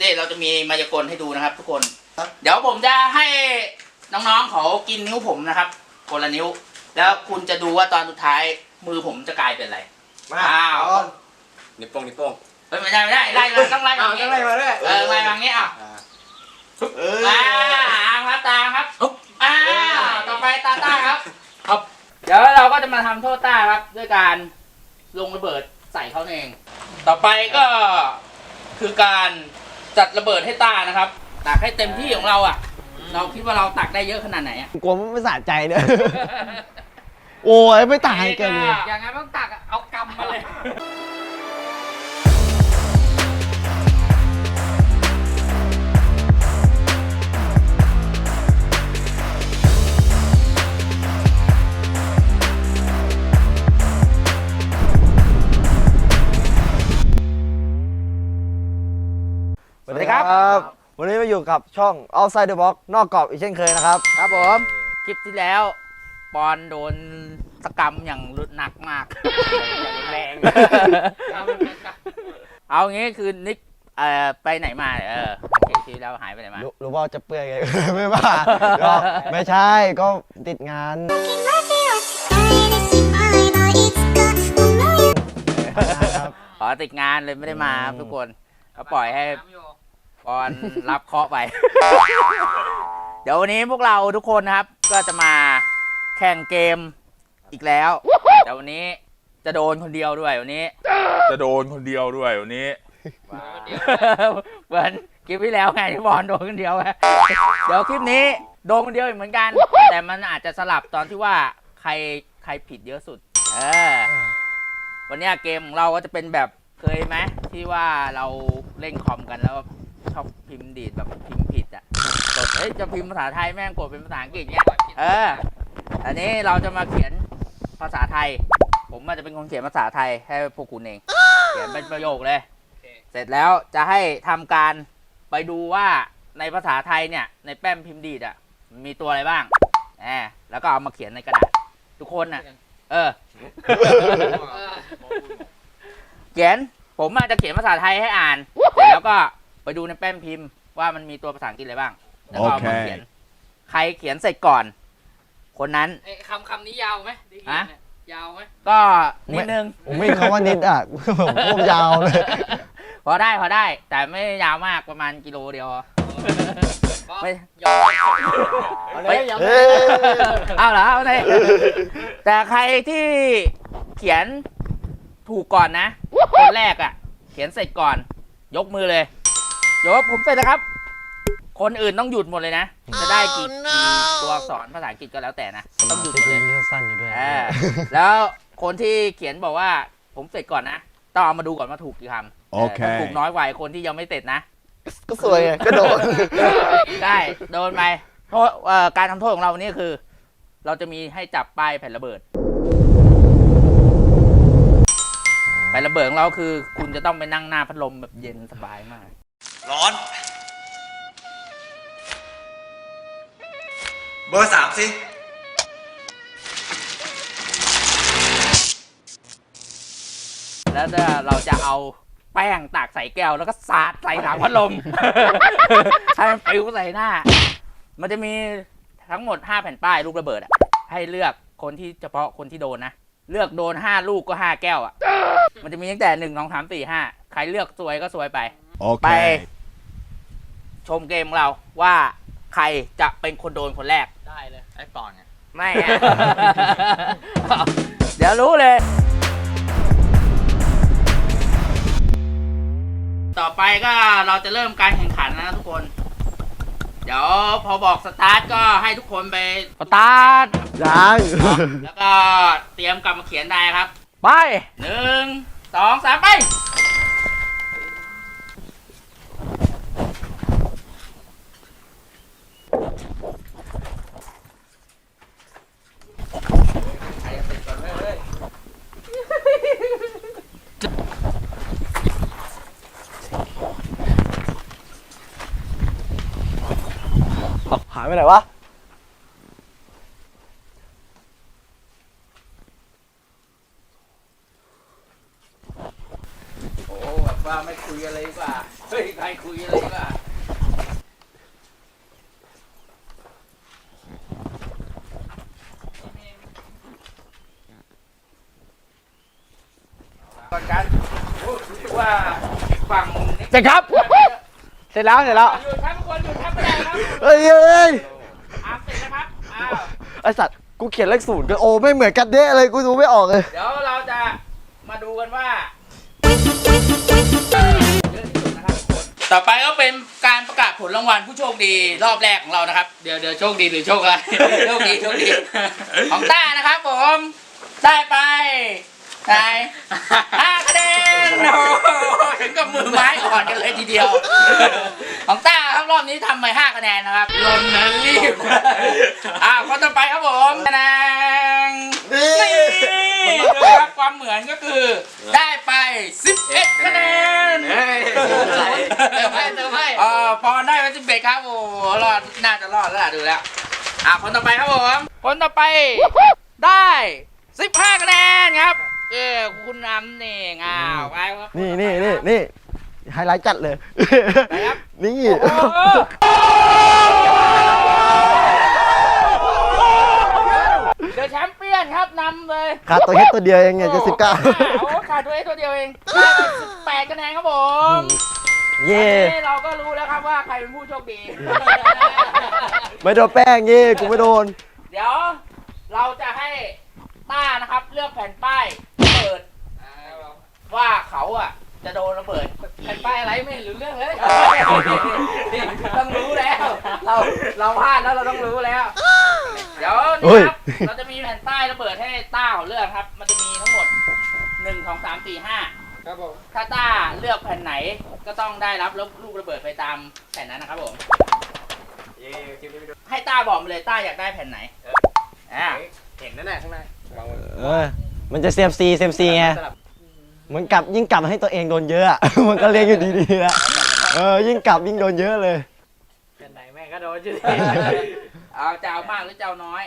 นี่เราจะมีมายากลให้ดูนะครับ ทุกคน ครับ เดี๋ยวผมจะให้น้องๆเขากินนิ้วผมนะครับคนละนิ้ว แล้วคุณจะดูว่าตอนสุดท้ายมือผมจะกลายเป็นอะไร มาอ้าวเอานิ้วโป้งนิ้วโป้งเฮ้ยไม่ได้ไม่ได้ไล่มาต้องไล่เอามาต้องไล่มาด้วยเออไล่มาอย่างนี้อะเอออ่าครับตามครับอ่าต่อไปตาต้าครับครับ เดี๋ยวเราก็จะมาทำโทษต้าครับ ด้วยการลงระเบิดใส่เขาเอง ต่อไปก็คือการ จัดระเบิดให้ต้านะครับ ตักให้เต็มที่ของเราอะ เราคิดว่าเราตักได้เยอะขนาดไหนอะกลัวมันไม่สะใจเนี่ยโอ้ยไม่ต่างกันเลย อย่างงั้นต้องตักอะเอากำมาเลย วัสดีครับ วันนี้มาอยู่กับช่อง Outside the Box นอกกรอบอีกเช่นเคยนะครับ ครับผม คลิปที่แล้วปอนโดนสกรรมอย่างรุนหนักมาก แรงเอางี้คือนิกเอ่อไปไหนมาเออคลิปที่แล้วหายไปไหนมา รู้รู้ว่าจะเปื่อยไง ไม่บ้าก็ไม่ใช่ก็ติดงานครับขอติดงานเลยไม่ได้มาครับทุกคน ก็ปล่อยให้ ปอนรับเคราะห์ไป เดี๋ยววันนี้พวกเราทุกคนนะครับ ก็จะมาแข่งเกมอีกแล้ว แต่วันนี้จะโดนคนเดียวด้วยวันนี้ จะโดนคนเดียวด้วยวันนี้ เหมือนคลิปที่แล้วไงที่บอลโดนคนเดียวไงเดี๋ยวคลิปนี้โดนคนเดียวอีกเหมือนกัน แต่มันอาจจะสลับตอนที่ว่าใครใครผิดเยอะสุด เออ วันเนี้ยเกมของเราก็จะเป็นแบบเคยไหมที่ว่าเราเล่นคอมกันแล้ว ชอบพิมพ์ดีดแบบพิมพ์ผิดอะกดเฮ้ยจะพิมพ์ภาษาไทยแม่งกดเป็นภาษาอังกฤษเนี้ยเออ อันนี้เราจะมาเขียนภาษาไทย ผมอาจจะเป็นคนเขียนภาษาไทยให้พวกคุณเอง เขียนเป็นประโยคเลย เสร็จแล้วจะให้ทำการไปดูว่าในภาษาไทยเนี่ย ในแป้มพิมพ์ดีดอะมันมีตัวอะไรบ้างแหมแล้วก็เอามาเขียนในกระดาษ ทุกคนน่ะ เออ เขียน ผมอาจจะเขียนภาษาไทยให้อ่านเสร็จแล้วก็ ไปดูในแป้นพิมพ์ว่ามันมีตัวภาษาอังกฤษอะไรบ้าง แล้วก็เอามาโอเค เขียน ใครเขียนเสร็จก่อน คนนั้น ไอ้คำคำนี้ยาวไหมที่เขียนเนี่ยยาวไหมก็นิดนึง ผมไม่คำว่านิดอะ ผมพูดยาวเลย พอได้พอได้ แต่ไม่ยาวมากประมาณกิโลเดียวไม่ยาวเฮ้ยเฮ้ย เอาเหรอเอาเลยแต่ใครที่เขียนถูกก่อนนะ คนแรกอะ เขียนเสร็จก่อน ยกมือเลย เดี๋ยวผมเสร็จแล้วครับ คนอื่นต้องหยุดหมดเลยนะ จะได้กี่กี่ตัวอักษรภาษาอังกฤษก็แล้วแต่นะ ต้องหยุดหมดเลยที่สั้นอยู่ด้วย เออแล้วคนที่เขียนบอกว่าผมเสร็จก่อนนะ ต้องเอามาดูก่อนว่าถูกกี่คำโอเค ถ้าถูกน้อยกว่าไอ้คนที่ยังไม่เสร็จนะ ก็สวยไงก็โดน ได้โดนไปโทษเอ่อการทำโทษของเราวันนี้คือ เราจะมีให้จับป้ายแผ่นระเบิดแผ่นระเบิดของเราคือ คุณจะต้องไปนั่งหน้าพัดลมแบบเย็นสบายมาก ร้อน เบอร์สามสิ แล้วเราจะเอาแป้งตากใส่แก้วแล้วก็สาดใส่ถังพัดลม ให้มันปลิวใส่หน้า มันจะมีทั้งหมด 5 แผ่นป้ายลูกระเบิดอะให้เลือกคนที่เฉพาะคนที่โดนนะ เลือกโดน 5 ลูกก็ 5 แก้วอะมันจะมีตั้งแต่หนึ่งสองสามสี่ห้าใครเลือกซวยก็ซวยไปโอเคไป ชมเกมของเราว่าใครจะเป็นคนโดนคนแรก ได้เลยไอ้ปอนไงไม่อะ เดี๋ยวรู้เลย ต่อไปก็เราจะเริ่มการแข่งขันนะทุกคน เดี๋ยวพอบอกสตาร์ทก็ให้ทุกคนไปสตาร์ทยังแล้วก็เตรียมกลับมาเขียนได้ครับ ไปหนึ่งสองสามไป ไปไหนวะ โอ้แบบว่าไม่คุยอะไรดีกว่าเฮ้ยใครคุยอะไรก็ก่อนกันโอ้รู้สึกว่าฝั่งนี้เสร็จครับ เสร็จแล้ว เสร็จแล้วหยุดครับทุกคนหยุ เฮ้ยเฮ้ยอาร์มเสร็จนะครับอ้าวไอสัตว์กูเขียนเลขศูนย์กันโอ้ไม่เหมือนกันเด้เลยกูดูไม่ออกเลย เดี๋ยวเราจะมาดูกันว่าเยอะที่สุดนะครับทุกคนต่อไปก็เป็นการประกาศผลรางวัลผู้โชคดีรอบแรกของเรานะครับ เดี๋ยวเดี๋ยวโชคดีหรือโชคอะไร โชคดีโชคดีของต้านะครับผม ได้ไป ไหนห้าคะแนนโอ้โหถึงกับมือไม้อ่อนกันเลยทีเดียว ของต้าครับรอบนี้ทำไปห้าคะแนนนะครับลนนั้นรีบอ่าคนต่อไปครับผมคะแนนนี่นี่ดูครับความเหมือนก็คือ ได้ไป11คะแนนเติมให้เติมให้เออพอได้ไป11ครับโอ้โหรอดน่าจะรอดแล้วล่ะดูแล้วอ่าคนต่อไปครับผมคนต่อไปได้ 15คะแนนครับ เออคุณน้ำนี่อ้าวไปครับนี่นี่นี่นี่ไฮไลท์จัดเลยไหนครับนี่โอ้โหเดอะแชมเปี้ยนครับนำเลยขาดตัวเฮ็ดตัวเดียวเองเนี่ยจะสิบเก้าโอ้ขาดตัวเองตัวเดียวเองได้ไป18คะแนนครับผมเย่นี่เราก็รู้แล้วครับว่าใครเป็นผู้โชคดี ไม่โดนแป้งเย่กูไม่โดน เดี๋ยวเราจะให้ต้านะครับ เลือกแผ่นป้าย เปิดว่าเขาอะ จะโดนระเบิดแผ่นป้ายอะไรไม่เห็นรู้เรื่องเลยต้องรู้แล้ว เราเราพลาดแล้วเราต้องรู้แล้ว เดี๋ยวเฮ้นี่ยครับเราจะมีแผ่นป้ายระเบิดให้ต้าเขาเลือกครับ มันจะมีทั้งหมดหนึ่งสองสามสี่ห้าครับผมถ้าต้าเลือกแผ่นไหนก็ต้องได้รับลูกระเบิดไปตามแผ่นนั้นนะครับผมให้ต้าบอกมาเลยต้าอยากได้แผ่นไหนอ่าเห็นนั่นแหละข้างในเออ มันจะเซมซีเซมซีไง เหมือนกับยิ่งกลับให้ตัวเองโดนเยอะอะ มันก็เลี้ยงอยู่ดีๆแล้วเออยิ่งกลับยิ่งโดนเยอะเลยแผ่นไหนแม่งก็โดนจุดเอาจะเอามากหรือจะเอาน้อย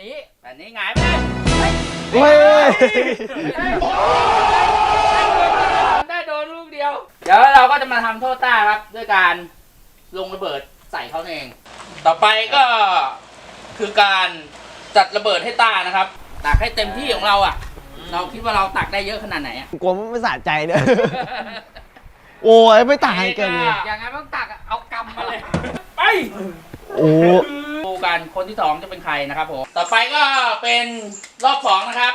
นี่แบบนี้หงายไปเลยเฮ้ยได้โดนลูกเดียว เดี๋ยวเราก็จะมาทำโทษต้าครับ ด้วยการลงระเบิดใส่เขาเอง ต่อไปก็คือการจัดระเบิดให้ต้านะครับตักให้เต็มที่ของเราอะ เราคิดว่าเราตักได้เยอะขนาดไหนอะกลัวมันไม่สะใจเนี่ย โอ้ยไม่ตายกันเลยอย่างงั้นต้องตักอะเอากำมาเลย ไปโอ้ดูกันคนที่สองจะเป็นใครนะครับผม ต่อไปก็เป็นรอบสองนะครับ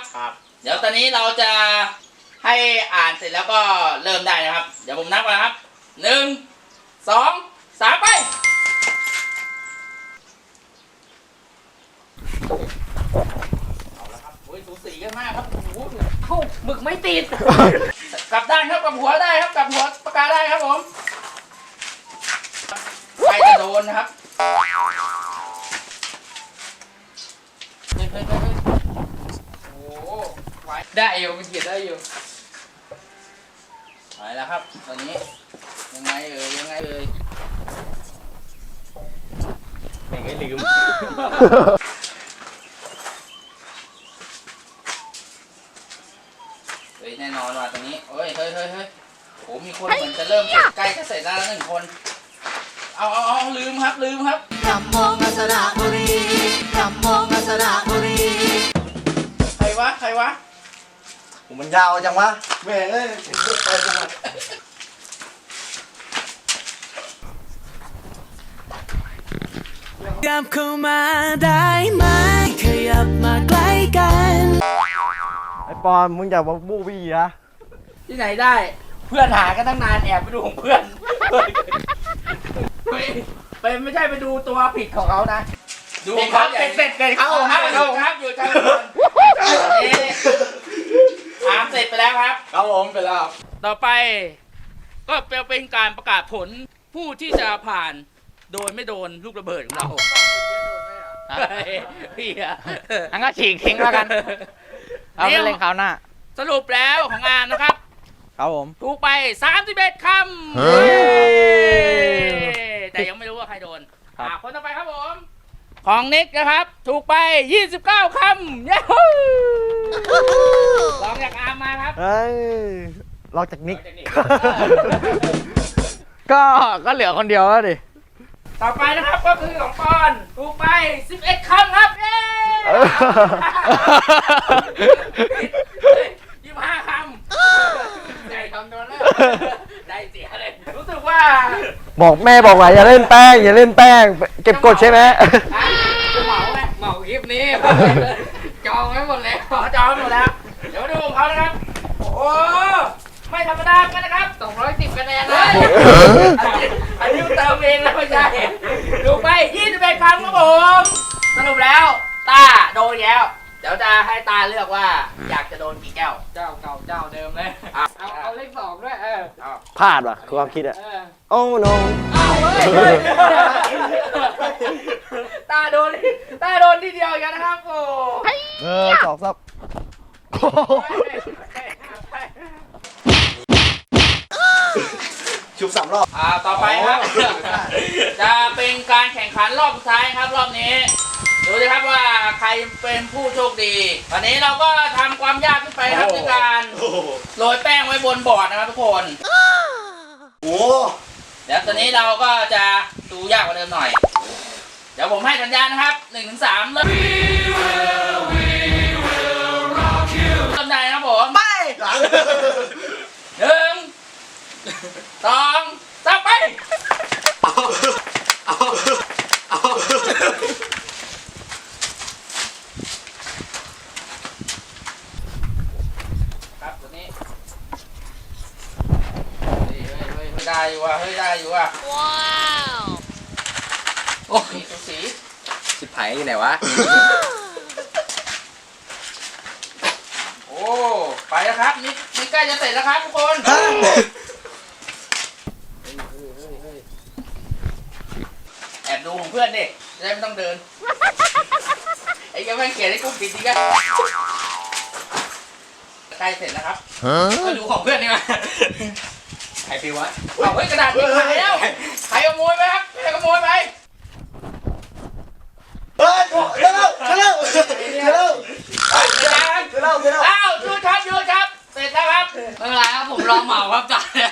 เดี๋ยวตอนนี้เราจะให้อ่านเสร็จแล้วก็เริ่มได้นะครับ เดี๋ยวผมนับก่อนนะครับหนึ่งสองสามไปเอาละครับโอ้ยสูสีกันมากครับโอ้โห เอ้าหมึกไม่ติด กลับด้านครับกลับหัวได้ครับกลับหัวปากกาได้ครับผมใครจะโดนนะครับเฮ้ยเฮ้ยเฮ้ยเฮ้ยโอ้โหไหวได้อยู่มันเขียนได้อยู่ไหวแล้วครับ ตอนนี้ยังไงเอ่ยยังไงเอ่ย ไม่งลืม เฮ้ยแน่นอนว่ะตอนนี้เฮ้ยเฮ้ยเฮ้ยเฮ้ยโหมีคนเหมือน จะเริ่มใกล้จะเสร็จแล้วหนึ่งคน เอาเอาเอาลืมครับลืมครับกำมองอัสระบุรีกำมองอัสระบุรี ใครวะใครวะผมมันยาวจังวะแม่เอ้ยขยับเข้ามาได้ไหมขยับมาใกล้กัน ไอปอนมึงอย่ามาบูบี้นะที่ไหนได้เพื่อนหากันตั้งนานแอบไปดูของเพื่อนไปไปไม่ใช่ไปดูตัวผิดของเขานะ ดูของเขาเสร็จเสร็จเสร็จครับผมครับอยู่ครับอยู่ชั้นบนนี่ถามเสร็จไปแล้วครับครับผมไปแล้ว ต่อไป ก็เป็นการประกาศผลผู้ที่จะผ่านโดยไม่โดนลูกระเบิดของเราเฮ้ยพี่อะงั้นก็ฉีกทิ้งแล้วกัน เอาไปเล่นคราวหน้า สรุปแล้วของอามนะครับ ครับผม ถูกไป 31คำเฮ้ยแต่ยังไม่รู้ว่าใครโดนอ่าคนต่อไปครับผม ของนิกนะครับ ถูกไป 29คำย้ฮู้ลองจากอามมาครับเฮ้ยลอกจากนิก ก็ก็เหลือคนเดียวแล้วดิ ต่อไปนะครับก็คือของปอนถูกไป 11คำครับ เย้ยี่ห้าคำได้คำโดนแล้วได้เสียเลยรู้สึกว่าบอกแม่บอกว่าอย่าเล่นแป้ง อย่าเล่นแป้ง เก็บกดใช่ไหมอะจะเหมาไหมเหมาคลิปนี้ จองไว้หมดแล้วจองไว้หมดแล้ว เดี๋ยวมาดูของเขานะครับ โอ้โหไม่ธรรมดากันนะครับ210คะแนนเลยอันนี้อันนี้เติมเองแล้วไม่ใช่ดูไป21ครั้งครับผม สรุปแล้วตาโดนแล้วเดี๋ ยวจะให้ตาเลือกว่าอยากจะโดนกี่แก้ว เจ้าเก่าเจ้าเดิมเลยเอาเอาเลขสองด้วยเออพลาดว่ะคือความคิดอะเออโอ้ no เอาเฮ้ยเฮ้ยตาโดนตาโดนทีเดียวอีกแล้วนะครับโอ้เออสองซับชุบสามรอบ อ่าต่อไปครับ จะเป็นการแข่งขันรอบสุดท้ายครับรอบนี้ ดูสิครับว่าใครเป็นผู้โชคดีวันนี้เราก็ทำความยากขึ้นไปครับด้วยการโอ้โหโรยแป้งไว้บนบอร์ดนะครับทุกคน โอ้เดี๋ยวตอนนี้เราก็จะดูยากกว่าเดิมหน่อย เดี๋ยวผมให้สัญญาณนะครับหนึ่งถึงสามเริ่มเริ่มได้นะครับผมไปหนึ่งสองสามไป ครับตัวนี้เฮ้ยเฮ้ยเฮ้ยเฮ้ยได้ อยู่ว่ะเฮ้ยได้อยู่ว่ะว้าวโอ้ยสุสีสิบไผ่อยู่ไหนวะ โอ้ไปแล้วครับนี่นี่ใกล้จะเสร็จแล้วครับทุกคนแอบดูของเพื่อนดิจะได้ไม่ต้องเดินไอ้แกแม่งเขียนให้กูผิดจริงอะใกล้เสร็จแล้วครับมาดูของเพื่อนดีกว่า ไผ่ปิวะเอาเฮ้ยกระดาษนี่หายแล้วใครขโมยไปครับใครขโมยไปเฮ้ยเร็วเร็วเร็วกระดาษเร็วเร็วอ้าวหยุดครับหยุดครับ เสร็จแล้วครับไม่เป็นไรครับผมรอเหมาครับจ่าเนี่ย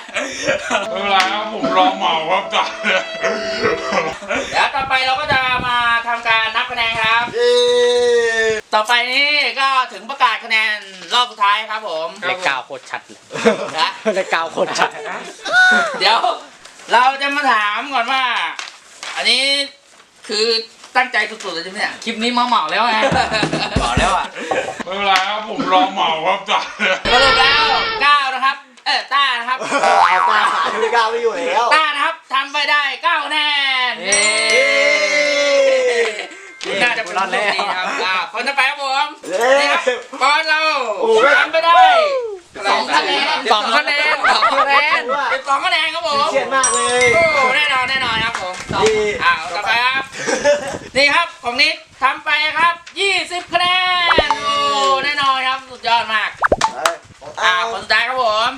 ไม่เป็นไรครับผมรอเหมาครับจ่าเนี่ยเดี๋ยวต่อไปเราก็จะมาทำการนับคะแนนครับเย้ต่ อไปนี้ก็ถึงประกาศคะแนนรอบสุดท้ายครับผมเลขเก้าโคตรชัดเลยนะเลขเก้าคนชัด เดี๋ยว เราจะมาถามก่อนว่า อันนี้คือตั้งใจสุดๆเลยใช่ไหมเนี่ยคลิปนี้มาเหมาแล้วไงเหมาแล้วอะไม่เป็นไรครับผมรอเหมาครับจ่าเนี่ยสรุปแล้วเก้านะครับ เออต้านะครับเอาตาขายไม่กล้าไม่อยู่แล้วต้านะครับทำไปได้เก้าคะแนนเย้ น่าจะเป็นรอบดีนะครับอ่าคนต่อไปครับผมเย้นี่ครับบอลเราโอ้ยทำไปได้สองคะแนนสองคะแนนสองคะแนนเป็นสองคะแนนครับผมเฉียดมากเลยโอ้แน่นอนแน่นอนครับผมดีอ้าวต่อไปครับนี่ครับของนิกทำไปครับ20คะแนนโอ้แน่นอนครับสุดยอดมากอ่าคนสุดท้ายครับผม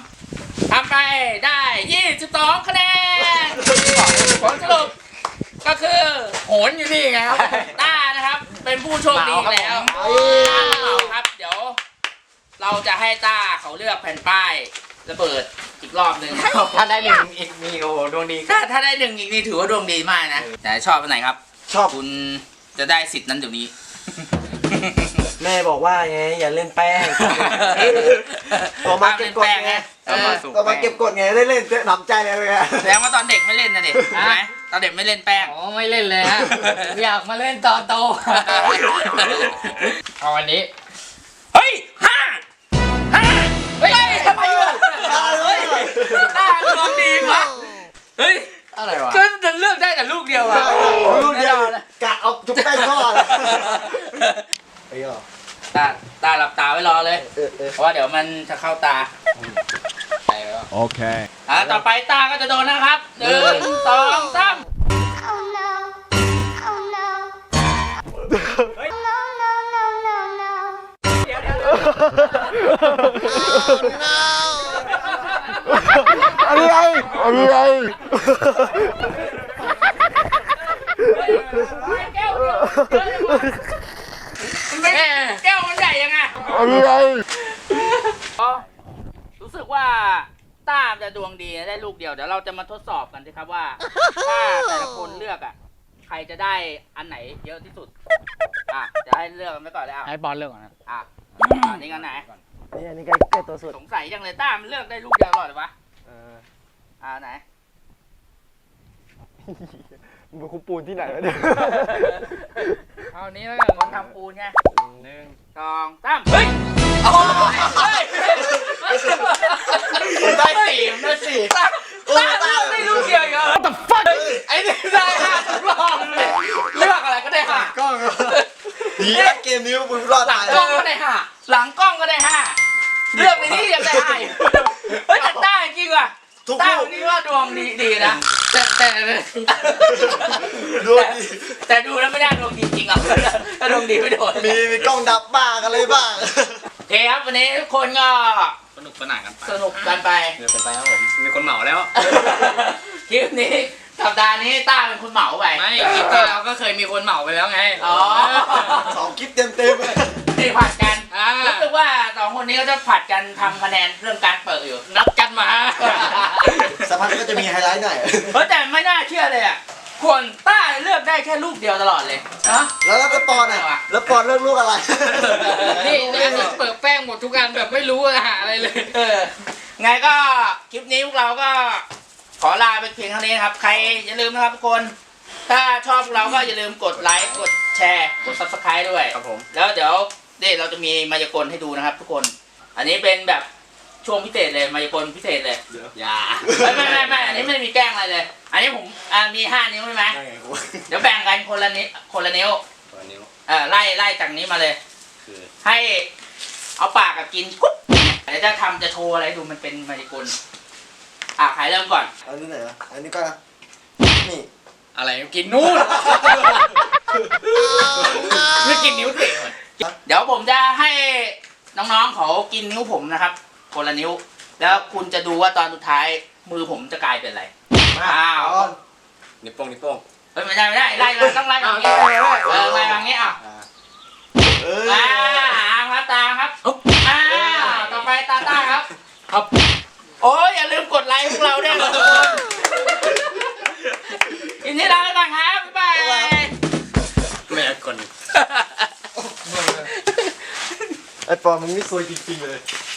ทำไปได้22คะแนนผลสรุปก็คือโห นอยู่นี่ไงครับต้านะครับ เป็นผู้โชคดีอีกแล้วต้าเหมาครับ เดี๋ยว เราจะให้ต้าเขาเลือกแผ่นป้ายระเบิดอีกรอบหนึ่งถ้าได้หนึ่งอีกมีโอ้โหดวงดีถ้าถ้าได้หนึ่งอีกนี่ถือว่าดวงดีมากนะ แต่ชอบอันไหนครับ ชอบคุณจะได้สิทธิ์นั้นเดี๋ยวนี้ แม่บอกว่าไงอย่าเล่นแป้งตัวมาเก็บกดไงเออตัวมาเก็บกดไงได้เล่นหนำใจเลยไงแสดงว่าตอนเด็กไม่เล่นนะเด็กใช่ไหม ตอนเด็กไม่เล่นแป้ง อ๋อไม่เล่นเลยฮะ อยากมาเล่นตอนโต เอาวันนี้ เฮ้ยห้าห้าเฮ้ยทำไมวะเฮ้ยตาดวงดีวะเฮ้ยอะไรวะก็จะเลือกได้แต่ลูกเดียวอะรุ่นเดียวกะเอาจุ๊บแป้งทอดเลยไอ้หรอตาตาหลับตาไว้รอเลยเออเออเพราะว่าเดี๋ยวมันจะเข้าตา ใช่วะ Okay. อ่าต่อไปตาก็จะโดนนะครับหนึ่งสองสาม Oh no. Oh no. Oh no, no, no, no, no. อะไรอะไรแก้วเดียวมันไม่แก้วมันใหญ่ยังไงอะไร รู้สึกว่า ต้าต้าจะดวงดีได้ลูกเดียวเดี๋ยวเราจะมาทดสอบกันสิครับว่า ถ้าแต่ละคนเลือกอะ ใครจะได้อันไหนเยอะที่สุด อะจะให้เลือกกันไปก่อนเลยอะให้บอลเลือกก่อนนะอะอันนี้กันไหน นี่อันนี้ใกล้ใกล้ตัวสุด สงสัยจังเลยต้ามันเลือกได้ลูกเดียวตลอดเลยวะเออ อ่าไหน มึงเป็นคุปูนที่ไหนวะเนี่ยเอาอันนี้แล้วกันคนทำปูนไงหนึ่งสองสามเฮ้ยโอ้ยเฮ้ย ได้สี่ได้สี่โอ้ยต้าเลือกได้ลูกเดียวเหรอ What the fuck ไอ้นี่ได้ห้าทุกรอบเลยเลือกอะไรก็ได้ห้ากล้องดีนะเกมนี้มึงรอดหลัตางยกล้องก็ได้ห้าหลังกล้องก็ได้ห้าเลือกไปนี่ยังได้ห้าอยู่เฮ้ยแต่ต้าจริงว่ะทุกต้าลูวักนนี้ว่าดวงดีดีนะแต่แต่ดูดีแต่ดูแล้วไม่ได้ดวงดีจริงอะถ้าดวงดีไม่โดน มีมีกล้องดับบ้างอะไรบ้าง โอเคครับวันนี้ทุกคนก็สนุ กสนานกันไปสนุกกันไป เดือดไปครับผม มีคนเหมาแล้ว คลิปนี้สัปดาห์นี้ต้าเป็นคนเหมาไปไม่คลิปที่แล้วก็เคยมีคนเหมาไปแล้วไงอ๋อสองคลิปเต็มเต็มๆเลยที่ผัดกันอ่ารู้สึกว่าสองคนนี้ก็จะผัดกันทำคะแนนเรื่องการเปิดอยู่นัดกันมาสักพักก็จะมีไฮไลท์หน่อยเฮ้ยแต่ไม่น่าเชื่อเลยอะ คนต้าเลือกได้แค่ลูกเดียวตลอดเลยนะแล้วแล้วปอนอะแล้วปอนเลือกลูกอะไรนี่นี่นี่เปิดแป้งหมดทุกอันแบบไม่รู้อาหารอะไรเลยเออไงก็คลิปนี้พวกเราก็ขอลาไปเพียงเท่านี้นะครับ ใครอย่าลืมนะครับทุกคน ถ้าชอบพวกเราก็อย่าลืมกดไลค์กดแชร์กด subscribe ด้วยครับผมแล้วเดี๋ยวเดี๋ยวเราจะมีมายากลให้ดูนะครับ ทุกคน อันนี้เป็นแบบช่วงพิเศษเลยมายากลพิเศษเลยอย่าไม่ไม่ไม่ไม่อันนี้ไม่มีแกล้งอะไรเลย อันนี้ผมอ่ามีห้านิ้วใช่ไหมเดี๋ยวแบ่งกันคนละนิ้วคนละนิ้วตัวนิ้วเออไล่ไล่จากนี้มาเลย คือให้เอาปากกับกินกุ๊บเดี๋ยวจะทำจะโชว์อะไรให้ดูมันเป็นมายากลอะใครเริ่มก่อน อันนี้ไหนวะอันนี้ก็นะนี่อะไรกินนู่นไม่กินนิ้วเตะก่อนเดี๋ยวผมจะให้น้องๆเขากินนิ้วผมนะครับ คนละนิ้ว แล้วคุณจะดูว่าตอนสุดท้ายมือผมจะกลายเป็นอะไร อ้าวปอนนิ้วโป้งนิ้วโป้งเฮ้ยไม่ได้ไม่ได้ไล่มาต้องไล่มาอย่างนี้เออไล่มาอย่างนี้อะเอออ่าหางครับตามครับอ่าต่อไปตาต้าครับครับโอ้ยอย่าลืมกดไลค์พวกเราด้วยนะทุกคนทีนี้ลาไปก่อนครับบ๊ายบายแม่คน ไอปอนมึงนี่ซวยจริงๆเลย